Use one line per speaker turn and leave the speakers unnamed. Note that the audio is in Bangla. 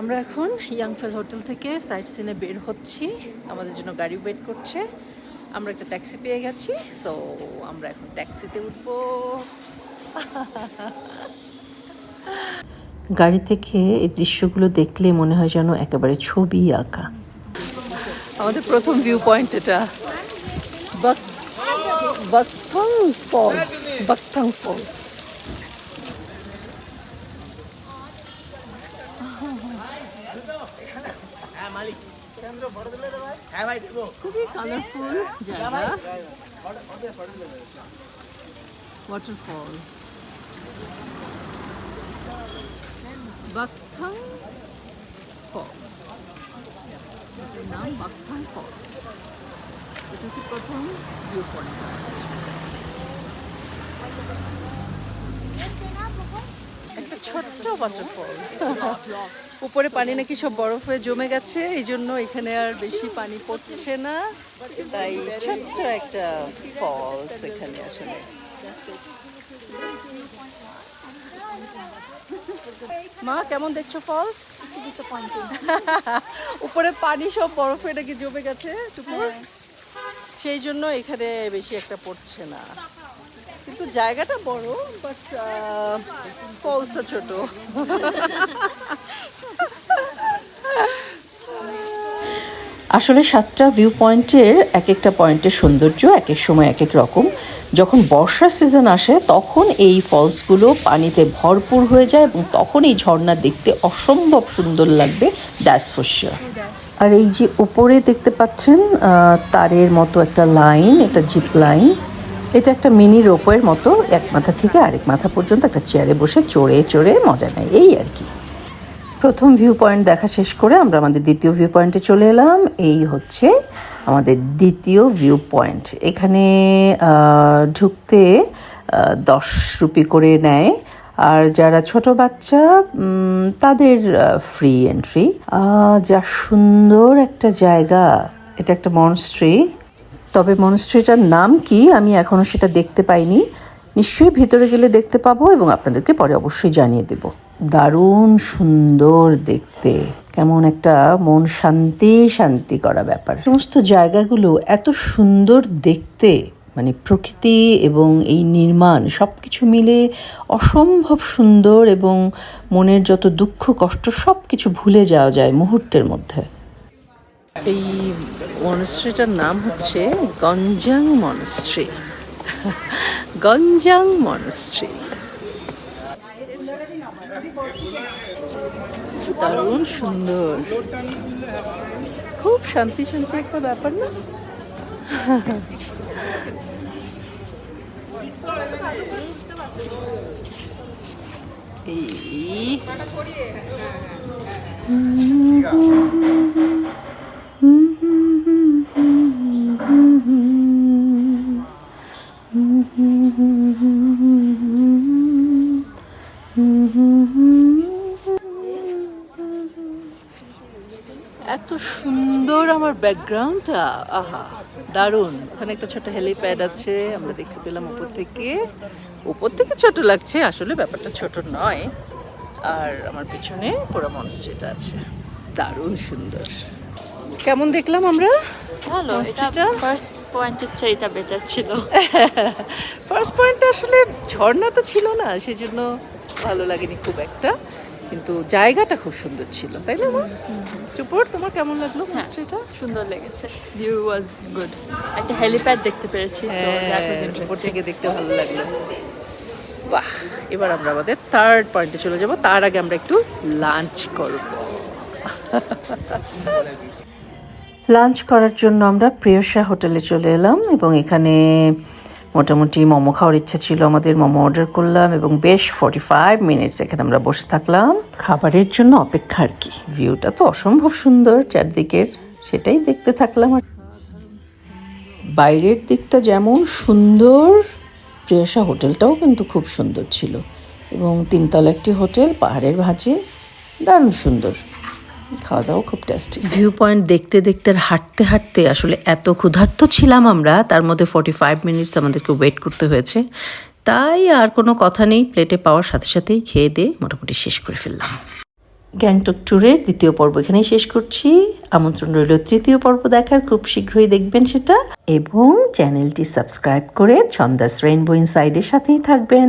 আমরা এখন ইয়াংফেল হোটেল থেকে সাইট সিনে বের হচ্ছি। আমাদের জন্য গাড়ি ওয়েট করছে। আমরা একটা ট্যাক্সি পেয়ে গেছি সো আমরা এখন ট্যাক্সিতে উঠবো।
গাড়ি থেকে এই দৃশ্যগুলো দেখলে মনে হয় যেন একেবারে ছবি আঁকা।
আমাদের প্রথম ভিউ পয়েন্ট এটা। বাক বাকথাং ফলস বাকথাং ফলস খুবই কালারফুল জায়গা ওয়াটারফল বাকথাং ফলস এটার নাম বাকথাং ফলস এটা হচ্ছে প্রথম ভিউ পয়েন্ট ছোট্ট ওয়াটারফল উপরে পানি নাকি সব বরফ হয়ে জমে গেছে এই জন্য এখানে আর বেশি পানি পড়ছে না। তাই ছোট্ট একটা ফলস এখানে আসলে। মা কেমন দেখছ ফলস? উপরে পানি সব বরফে নাকি জমে গেছে টুকুর? সেই জন্য এখানে বেশি একটা পড়ছে না। কিন্তু জায়গাটা বড় বাট ফলসটা ছোট।
আসলে সাতটা ভিউ পয়েন্টের এক একটা পয়েন্টের সৌন্দর্য এক এক সময় এক এক রকম। যখন বর্ষার সিজন আসে তখন এই ফলসগুলো পানিতে ভরপুর হয়ে যায় এবং তখন এই ঝর্ণা দেখতে অসম্ভব সুন্দর লাগবে দ্যাস ফর আর এই যে উপরে দেখতে পাচ্ছেন আহ, তারের মতো একটা লাইন এটা জিপ লাইন এটা একটা মিনি রোপের মতো, এক মাথা থেকে আরেক মাথা পর্যন্ত একটা চেয়ারে বসে চড়ে চড়ে মজা নেয়, এই আর কি। প্রথম ভিউ পয়েন্ট দেখা শেষ করে আমরা আমাদের দ্বিতীয় ভিউ পয়েন্টে চলে এলাম। এই হচ্ছে আমাদের দ্বিতীয় ভিউ পয়েন্ট এখানে ঢুকতে দশ রুপি করে নেয়। আর যারা ছোট বাচ্চা তাদের ফ্রি এন্ট্রি যা সুন্দর একটা জায়গা, এটা একটা মনস্ট্রি তবে মনস্ট্রিটার নাম কি আমি এখনও সেটা দেখতে পাইনি। নিশ্চয়ই ভিতরে গেলে দেখতে পাবো এবং আপনাদেরকে পরে অবশ্যই জানিয়ে দেব। দারুণ সুন্দর দেখতে। কেমন একটা মন শান্তি শান্তি করা ব্যাপার। সমস্ত জায়গাগুলো এত সুন্দর দেখতে মানে প্রকৃতি এবং এই নির্মাণ সব কিছু মিলে অসম্ভব সুন্দর এবং মনের যত দুঃখ কষ্ট সব কিছু ভুলে যাওয়া যায় মুহূর্তের মধ্যে।
এই মনস্ট্রিটার নাম হচ্ছে গঞ্জাং মনস্ট্রি গঞ্জাং মনস্ট্রি দারুণ সুন্দর। খুব শান্তি শান্তি একটা ব্যাপার না? এই। সুন্দর আমার ব্যাকগ্রাউন্ডটা। আহা দারুণ। ওখানে একটা ছোট হেলিপ্যাড আছে আমরা দেখতে পেলাম উপর থেকে। উপর থেকে ছোট লাগছে আসলে ব্যাপারটা ছোট নয়। আর আমার পিছনে পুরো মনস্ট্রিটা আছে। দারুণ সুন্দর। কেমন দেখলাম আমরা?
ভালো এটা ফার্স্ট পয়েন্টের চেয়ে এটা বেটার ছিল।
ফার্স্ট পয়েন্টটা আসলে ঝর্ণা তো ছিল না সেই জন্য ভালো লাগেনি খুব একটা। কিন্তু জায়গাটা খুব সুন্দর ছিল তাই না? চুপর তোমার কেমন লাগল মনস্ট্রিটা
সুন্দর লেগেছে। ভিউ ওয়াজ গুড একটা হেলিপ্যাড দেখতে পেরেছি সো
হ্যাঁ, উপর থেকে দেখতে ভালো লাগল। বাহ এবার আমরা আমাদের থার্ড পয়েন্টে চলে যাব। তার আগে আমরা একটু লাঞ্চ করব।
লাঞ্চ করার জন্য আমরা প্রিয়সা হোটেলে চলে এলাম এবং এখানে মোটামুটি মোমো খাওয়ার ইচ্ছা ছিল আমাদের মোমো অর্ডার করলাম এবং বেশ ফর্টি ফাইভ মিনিটস এখানে আমরা বসে থাকলাম। খাবারের জন্য অপেক্ষা আর কি। ভিউটা তো অসম্ভব সুন্দর চারদিকের সেটাই দেখতে থাকলাম আর বাইরের দিকটা যেমন সুন্দর প্রিয়সা হোটেলটাও কিন্তু খুব সুন্দর ছিল। এবং তিনতলা একটি হোটেল পাহাড়ের ভাঁজে দারুণ সুন্দর। খাওয়া দাওয়া খুব টেস্টি ভিউ পয়েন্ট দেখতে দেখতে আর হাঁটতে হাঁটতে আসলে এত ক্ষুধার্ত ছিলাম আমরা, তার মধ্যে ফর্টি ফাইভ মিনিটস আমাদেরকে ওয়েট করতে হয়েছে। তাই আর কোনো কথা নেই প্লেটে পাওয়ার সাথে সাথেই খেয়ে দিয়ে মোটামুটি শেষ করে ফেললাম। গ্যাংটক ট্যুরের দ্বিতীয় পর্ব এখানেই শেষ করছি। আমন্ত্রণ রইল তৃতীয় পর্ব দেখার, খুব শীঘ্রই দেখবেন সেটা। এবং চ্যানেলটি সাবস্ক্রাইব করে ছন্দাস রেইনবো ইনসাইডের সাথেই থাকবেন।